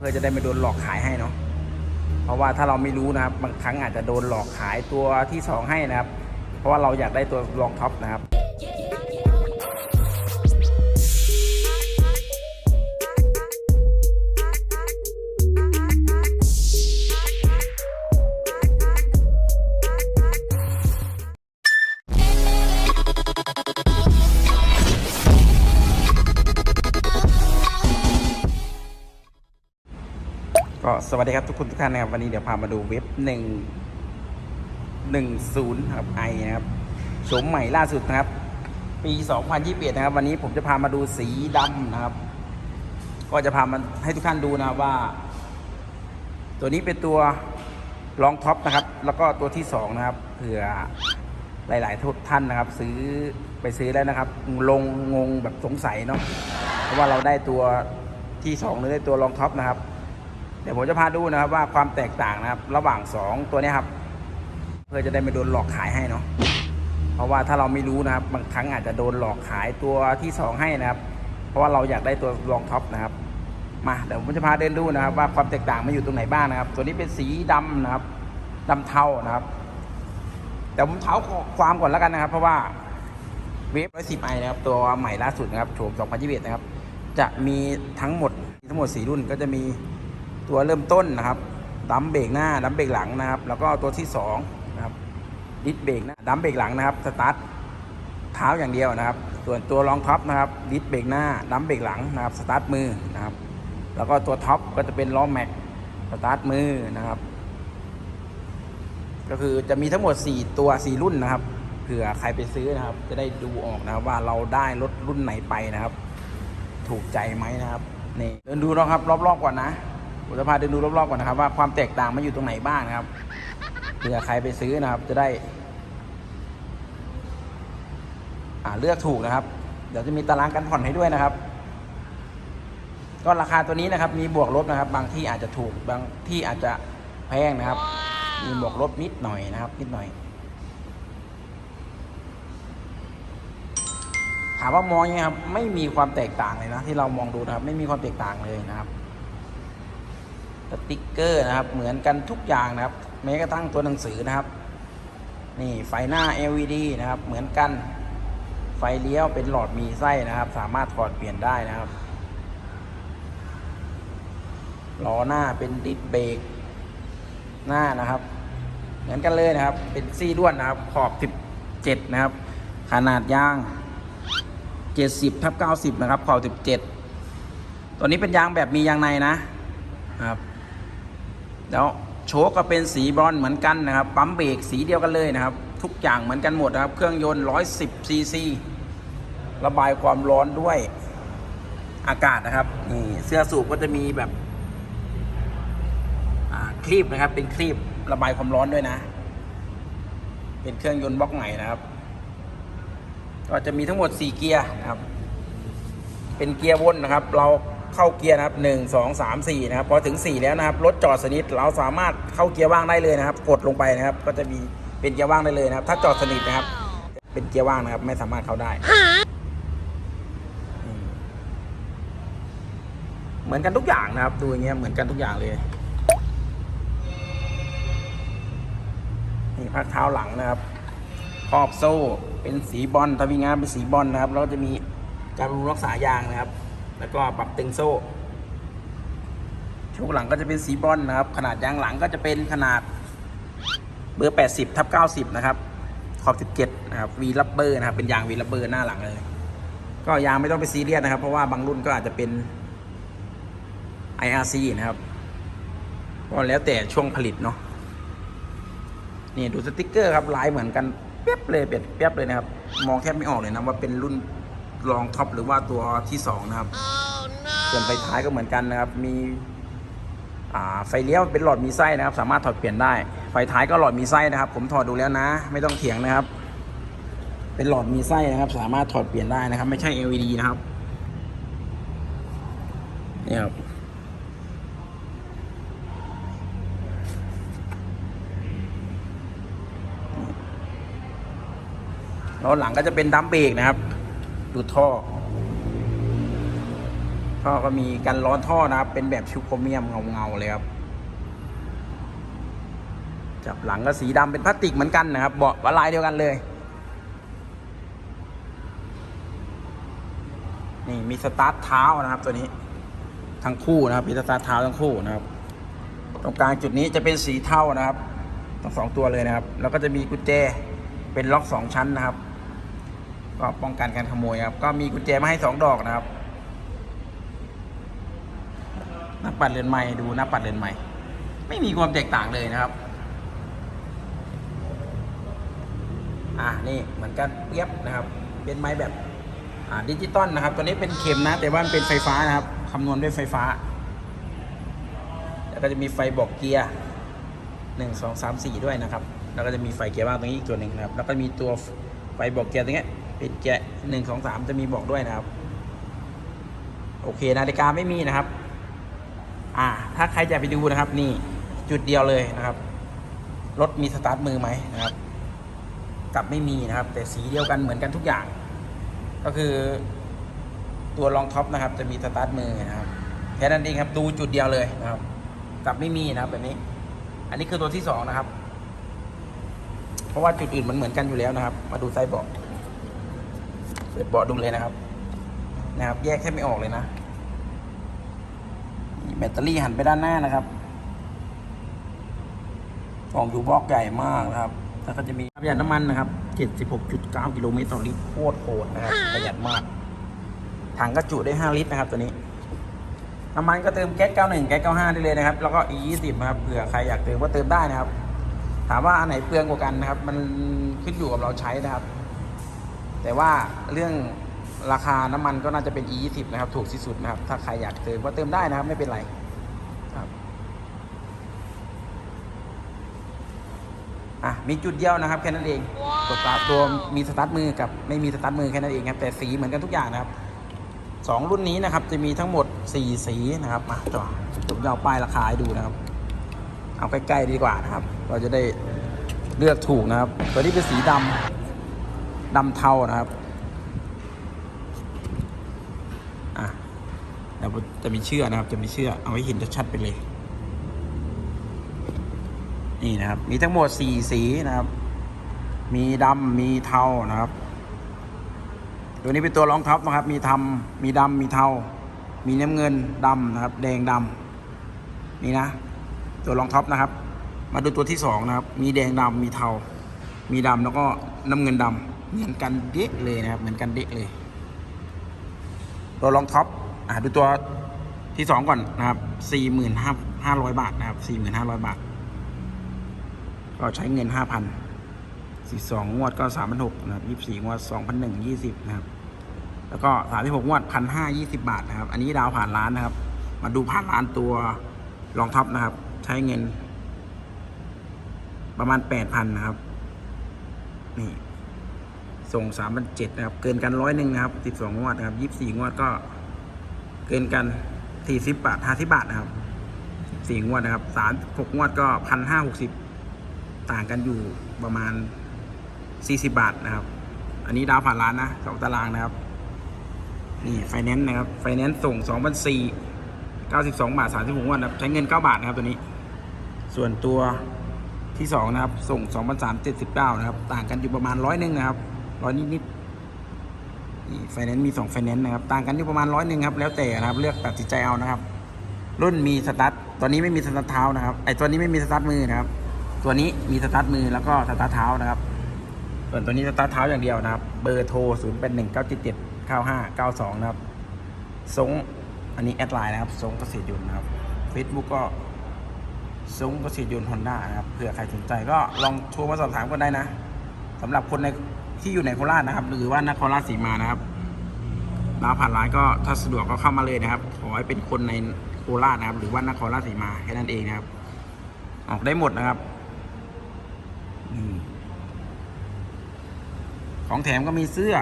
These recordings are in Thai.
เพื่อจะได้ไม่โดนหลอกขายให้เนาะเพราะว่าถ้าเราไม่รู้นะครับบางครั้งอาจจะโดนหลอกขายตัวที่สองให้นะครับ เพราะว่าเราอยากได้ตัวรองท็อปนะครับ ก็สวัสดีครับทุกคนทุกท่านนะครับ วันนี้เดี๋ยวพามาดูเว็บหนึ่งหนึ่งศูนย์ครับไอนะครับโฉมใหม่ล่าสุดนะครับ ปี2021นะครับ วันนี้ผมจะพามาดูสีดำนะครับ ก็จะพามาให้ทุกท่านดูนะว่า ตัวนี้เป็นตัวรองท็อปนะครับ แล้วก็ตัวที่สองนะครับเผื่อหลายๆทุกท่านนะครับ ซื้อไปซื้อแล้วนะครับ ลงงงแบบสงสัยเนาะเพราะว่าเราได้ตัวที่สองหรือได้ตัวรองท็อปนะครับ เดี๋ยวผมจะพาดูนะครับว่าความแตกต่างนะครับ ระหว่าง 2 ตัวนี้ครับ เพื่อจะได้ไม่โดนหลอกขายให้เนาะเพราะว่าถ้าเราไม่รู้นะครับ บางครั้งอาจจะโดนหลอกขายตัวที่ 2 ให้นะครับ เพราะว่าเราอยากได้ตัวรองท็อปนะครับ มาเดี๋ยวผมจะพาเดินดูนะครับ ว่าความแตกต่างมันอยู่ตรงไหนบ้างนะครับ ตัวนี้เป็นสีดำนะครับดำเทานะครับแต่ผมเท้าความก่อนแล้วกันนะครับ เพราะว่าเวฟร้อยสิบไอนะครับตัวใหม่ล่าสุดนะครับโฉม2021 นะครับ จะมีทั้งหมดทั้งหมด 4 รุ่นก็จะมี ตัวเริ่มต้นนะครับดัมเบรกหน้าดัมเบรกหลังนะครับ แล้วก็ตัวที่2นะครับดิสเบรกหน้าดัมเบรกหลังนะครับสตาร์ทเท้าอย่างเดียวนะครับ ส่วนตัวรองท็อปนะครับดิสเบรกหน้าดัมเบรกหลังนะครับสตาร์ทมือนะครับ แล้วก็ตัวท็อปก็จะเป็นล้อแม็กสตาร์ทมือนะครับ ก็คือจะมีทั้งหมด 4 ตัว 4 รุ่นนะครับเผื่อใครไปซื้อนะครับ จะได้ดูออกนะครับว่าเราได้รถรุ่นไหนไปนะครับ ถูกใจไหมนะครับนี่เดินดูนะครับรอบๆก่อนนะ ผมจะพาเดินดูรอบๆก่อนนะครับ ว่าความแตกต่างมันอยู่ตรงไหนบ้างนะครับเผื่อใครไปซื้อนะครับ จะได้ อ่าเลือกถูกนะครับ เดี๋ยวจะมีตารางการผ่อนให้ด้วยนะครับ ก็ราคาตัวนี้นะครับ มีบวกลบนะครับ บางที่อาจจะถูกบางที่อาจจะแพงนะครับ มีบวกลบนิดหน่อยนะครับ นิดหน่อยถามว่ามองยังไงครับ ไม่มีความแตกต่างเลยนะ ที่เรามองดูนะครับ ไม่มีความแตกต่างเลยนะครับ สติกเกอร์นะครับ เหมือนกันทุกอย่างนะครับ แม้กระทั่งตัวหนังสือนะครับ นี่ไฟหน้า LED นะครับ เหมือนกัน ไฟเลี้ยวเป็นหลอดมีไส้นะครับ สามารถถอดเปลี่ยนได้นะครับ ล้อหน้าเป็นดิสเบรกหน้านะครับ เหมือนกันเลยนะครับ เป็นซี่ด้วนนะครับ ขอบ 17 นะครับ ขนาดยาง 70ทับ90 นะครับ ขอบ 17 ตัวนี้เป็นยางแบบมียางในนะครับ แล้วโชคก็เป็นสีบรอนเหมือนกันนะครับ ปั๊มเบรกสีเดียวกันเลยนะครับ ทุกอย่างเหมือนกันหมดนะครับ เครื่องยนต์ 110ซีซีระบายความร้อนด้วยอากาศนะครับนี่เสื้อสูบก็จะมีแบบคลีบนะครับ เป็นคลีบระบายความร้อนด้วยนะ เป็นเครื่องยนต์บล็อกใหม่นะครับ ก็จะมีทั้งหมด 4 เกียร์นะครับ เป็นเกียร์วนนะครับ เรา เข้าเกียร์นะครับ1 2 3 4นะครับพอถึง4แล้วนะครับรถจอดสนิทเราสามารถเข้าเกียร์ว่างได้เลยนะครับ กดลงไปนะครับ ก็จะมีเป็นเกียร์ว่างได้เลยนะครับ ถ้าจอดสนิทนะครับ เป็นเกียร์ว่างนะครับ ไม่สามารถเข้าได้อืมเหมือนกันทุกอย่างนะครับ ดูอย่างเงี้ยเหมือนกันทุกอย่างเลยนี่พักเท้าหลังนะครับครอบโซ่เป็นสีบอลทวีงานเป็นสีบอลนะครับแล้วก็จะมีการบำรุงรักษายางนะครับ แล้วก็ปรับตึงโซ่ช่วงหลังก็จะเป็นสีบอลนะครับ ขนาดยางหลังก็จะเป็นขนาดเบอร์ 80ทับ90 นะครับ ขอบ 17 นะครับวีลับเบอร์นะครับ เป็นยางวีลับเบอร์หน้าหลังเลย ก็ยางไม่ต้องไปซีเรียสนะครับ เพราะว่าบางรุ่นก็อาจจะเป็น IRC นะครับ ก็แล้วแต่ช่วงผลิตเนาะ นี่ดูสติกเกอร์ครับลายเหมือนกันเปียบเลยเปียบเปียบเลยนะครับ มองแทบไม่ออกเลยนะว่าเป็นรุ่น รองท็อปหรือว่าตัวที่สองนะครับส่วนไฟท้ายก็เหมือนกันนะครับ มีอ่าไฟเลี้ยวเป็นหลอดมีไส้นะครับ สามารถถอดเปลี่ยนได้ ไฟท้ายก็หลอดมีไส้นะครับ ผมถอดดูแล้วนะ ไม่ต้องเถียงนะครับ เป็นหลอดมีไส้นะครับ สามารถถอดเปลี่ยนได้นะครับ ไม่ใช่ LED นะครับนี่ครับล้อหลังก็จะเป็นดัมเบรกนะครับ ดูท่อก็ก็มีกันร้อนท่อนะครับ เป็นแบบชิวโครเมียมเงาๆเลยครับ จับหลังก็สีดำเป็นพลาสติกเหมือนกันนะครับ เบาะวลายเดียวกันเลย นี่มีสตาร์ทเท้านะครับตัวนี้ ทั้งคู่นะครับมีสตาร์ทเท้าทั้งคู่นะครับ ตรงกลางจุดนี้จะเป็นสีเทานะครับทั้งสองตัวเลยนะครับ แล้วก็จะมีกุญแจเป็นล็อกสองชั้นนะครับ ก็ป้องกันการขโมยครับ ก็มีกุญแจมาให้สองดอกนะครับหน้าปัดเรือนใหม่ดูหน้าปัดเรือนใหม่ ไม่มีความแตกต่างเลยนะครับ อ่านี่เหมือนกันเปียบนะครับ เป็นไม้แบบอ่าดิจิตอลนะครับ ตัวนี้เป็นเข็มนะ แต่ว่ามันเป็นไฟฟ้านะครับคำนวณด้วยไฟฟ้า แล้วก็จะมีไฟบอกเกียร์หนึ่งสองสามสี่ด้วยนะครับ แล้วก็จะมีไฟเกียร์บ้างตรงนี้อีกตัวหนึ่งนะครับ แล้วก็มีตัวไฟบอกเกียร์ตรงนี้ เป็นเกียร์หนึ่งสองสามจะมีบอกด้วยนะครับ โอเคนาฬิกาไม่มีนะครับ อ่า ถ้าใครจะไปดูนะครับ นี่จุดเดียวเลยนะครับ รถมีสตาร์ทมือไหมนะครับกลับไม่มีนะครับ แต่สีเดียวกันเหมือนกันทุกอย่าง ก็คือตัวรองท็อปนะครับ จะมีสตาร์ทมือนะครับแค่นั้นเองครับ ดูจุดเดียวเลยนะครับกลับไม่มีนะครับแบบนี้ อันนี้คือตัวที่สองนะครับ เพราะว่าจุดอื่นมันเหมือนกันอยู่แล้วนะครับ มาดูไซส์บาะเปิดเบาะดูเลยนะครับ นะครับ แยกแค่ไม่ออกเลยนะแบตเตอรี่หันไปด้านหน้านะครับกล่องอยู่บล็อกใหญ่มากนะครับ แล้วก็จะมีประหยัดน้ำมันนะครับ 76.9 กิโลเมตรต่อลิตรโคตรโหดนะครับ ประหยัดมาก ถังก็จุได้ 5 ลิตรนะครับตัวนี้ น้ำมันก็เติมแก๊ส 91 แก๊ส 95 ได้เลยนะครับ แล้วก็ E20 นะครับ เผื่อใครอยากเติมก็เติมได้นะครับ ถามว่าอันไหนเปลืองกว่ากันนะครับ มันขึ้นอยู่กับเราใช้นะครับ แต่ว่าเรื่องราคาน้ำมันก็น่าจะเป็น E20 นะครับถูกที่สุดนะครับ ถ้าใครอยากเติมก็เติมได้นะครับ ไม่เป็นไรครับอะมีจุดเดียวนะครับแค่นั้นเองตัวตาตัวมีสตาร์ทมือกับไม่มีสตาร์ทมือแค่นั้นเองครับแต่สีเหมือนกันทุกอย่างนะครับสองรุ่นนี้นะครับ จะมีทั้งหมดสี่สีนะครับมาต่อผมจะเอาป้ายราคาให้ดูนะครับ เอาใกล้ๆดีกว่านะครับ เราจะได้เลือกถูกนะครับ ตัวนี้เป็นสีดำ ดำเทานะครับอะเดี๋ยวจะมีเชื่อนะครับ จะมีเชื่อเอาให้เห็นชัดๆไปเลย นี่นะครับ มีทั้งหมดสี่สีนะครับ มีดำมีเทานะครับ ตัวนี้เป็นตัวรองท็อปนะครับ มีทำมีดำมีเทา มีน้ำเงินดำนะครับ แดงดำนี่นะ ตัวรองท็อปนะครับ มาดูตัวที่สองนะครับ มีแดงดำมีเทา มีดำแล้วก็ น้ำเงินดำเหมือนกันเดะเลยนะครับเหมือนกันเดะเลยตัวรองท็อปอ่าดูตัวที่สองก่อนนะครับสี่หมื่นห้าห้าร้อยบาทนะครับสี่หมื่นห้าร้อยบาท ก็ใช้เงินห้าพันสี่สองงวดก็สามพันหกนะครับยี่สี่งวดสองพันหนึ่งยี่สิบนะครับ แล้วก็สามที่หกงวดพันห้ายี่สิบาทนะครับ อันนี้ดาวผ่านร้านนะครับ มาดูผ่านร้านตัวรองท็อปนะครับ ใช้เงิน ประมาณแปดพันนะครับ นี่ส่งสามพันเจ็ดนะครับ เกินกันร้อยหนึ่งนะครับสิบสองงวดนะครับยี่สี่งวดก็ เกินกันสี่สิบบาทห้าสิบาทนะครับสี่งวดนะครับสามหกงวดก็พันห้าหกสิบต่างกันอยู่ประมาณ40บาทนะครับ อันนี้ดาวผ่านร้านนะสองตารางนะครับ นี่ไฟแนนซ์นะครับ ไฟแนนซ์ส่ง2 0 0 92บาท36งวดนะครับ ใช้เงิน9บาทนะครับตัวนี้ ส่วนตัว ที่2นะครับ ส่ง2 3 7 9นะครับ ต่างกันอยู่ประมาณร้อยหนึ่งนะครับร้อยนิดๆนี่ไฟแนนซ์มี2ไฟแนนซ์นะครับ ต่างกันอยู่ประมาณร้อยหนึ่งครับ แล้วแต่นะครับ เลือกตัดสินใจเอานะครับ รุ่นมีสตาร์ทตัวนี้ไม่มีสตาร์ทเท้านะครับ ไอตัวนี้ไม่มีสตาร์ทมือนะครับ ตัวนี้มีสตาร์ทมือแล้วก็สตาร์ทเท้านะครับ ส่วนตัวนี้สตาร์ทเท้าอย่างเดียวนะครับ เบอร์โทร0 8 1 9 7 7 9 5 9 2นะครับทรงอันนี้แอดไลน์นะครับทรงเกษตรยนต์นะครับ Facebook ก็ รงเกษตรยนต์ฮอนด้านะครับเผื่อใครสนใจก็ลองโทรมาสอบถามกันได้นะสำหรับคนในที่อยู่ในโคราชนะครับ หรือว่านครราชสีมานะครับดาวผ่านร้านก็ถ้าสะดวกก็เข้ามาเลยนะครับ ขอให้เป็นคนในโคราชนะครับ หรือว่านครราชสีมาแค่นั้นเองนะครับ ออกได้หมดนะครับของแถมก็มีเสื้อ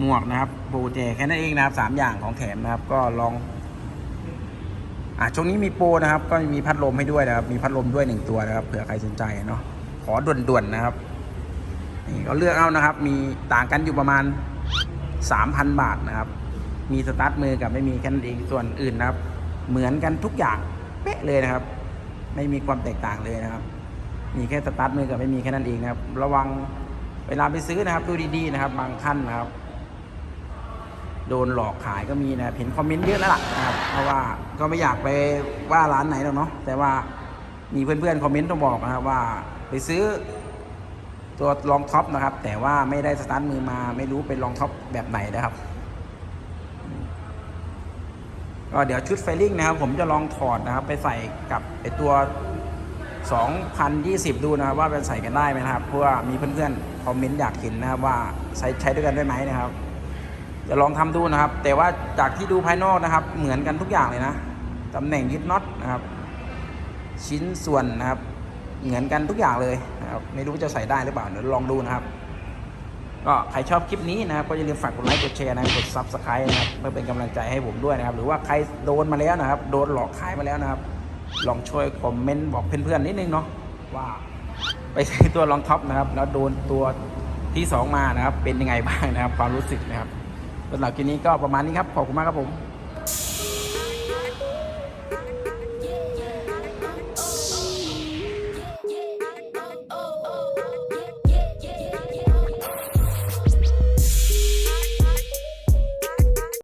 หมวกนะครับโบเจแค่นั้นเองนะครับสามอย่างของแถมนะครับ ก็ลอง อะช่วงนี้มีโปรนะครับ ก็มีพัดลมให้ด้วยนะครับ มีพัดลมด้วยหนึ่งตัวนะครับ เผื่อใครสนใจเนาะ ขอด่วนๆนะครับ นี่ก็เลือกเอานะครับ มีต่างกันอยู่ประมาณสามพันบาทนะครับ มีสตาร์ทมือกับไม่มีแค่นั้นเอง ส่วนอื่นนะครับ เหมือนกันทุกอย่าง เป๊ะเลยนะครับ ไม่มีความแตกต่างเลยนะครับ มีแค่สตาร์ทมือกับไม่มีแค่นั้นเองนะครับ ระวังเวลาไปซื้อนะครับ ดูดีๆนะครับ บางขั้นนะครับ โดนหลอกขายก็มีนะ เห็นคอมเมนต์เยอะแล้วล่ะนะครับ เพราะว่า ก็ไม่อยากไปว่าร้านไหนหรอกเนาะแต่ว่ามีเพื่อนๆคอมเมนต์ต้องบอกนะครับว่าไปซื้อตัวรองท็อปนะครับ แต่ว่าไม่ได้สตาร์ทมือมาไม่รู้เป็นรองท็อปแบบไหนนะครับก็เดี๋ยวชุดไฟลิ่งนะครับ ผมจะลองถอดนะครับ ไปใส่กับไอตัว 2020 ดูนะครับ ว่าเป็นใส่กันได้ไหมนะครับ เพราะว่ามีเพื่อนๆคอมเมนต์อยากเห็นนะครับว่าใช้ใช้ด้วยกันได้ไหมนะครับ จะลองทำดูนะครับ แต่ว่าจากที่ดูภายนอกนะครับ เหมือนกันทุกอย่างเลยนะตำแหน่งยึดน็อตนะครับ ชิ้นส่วนนะครับ เหมือนกันทุกอย่างเลยนะครับไม่รู้จะใส่ได้หรือเปล่าเดี๋ยวลองดูนะครับ ก็ใครชอบคลิปนี้นะครับ ก็อย่าลืมฝากกดไลค์กดแชร์นะกดซับสไครต์นะครับเพื่อเป็นกำลังใจให้ผมด้วยนะครับ หรือว่าใครโดนมาแล้วนะครับ โดนหลอกขายมาแล้วนะครับ ลองช่วยคอมเมนต์บอกเพื่อนๆนิดนึงเนาะว่าไปใช้ตัวรองท็อปนะครับ แล้วโดนตัวที่สองมานะครับ เป็นยังไงบ้างนะครับ ความรู้สึกนะครับ สำหรับคลิปนี้ก็ประมาณนี้ครับ ขอบคุณมากครับผม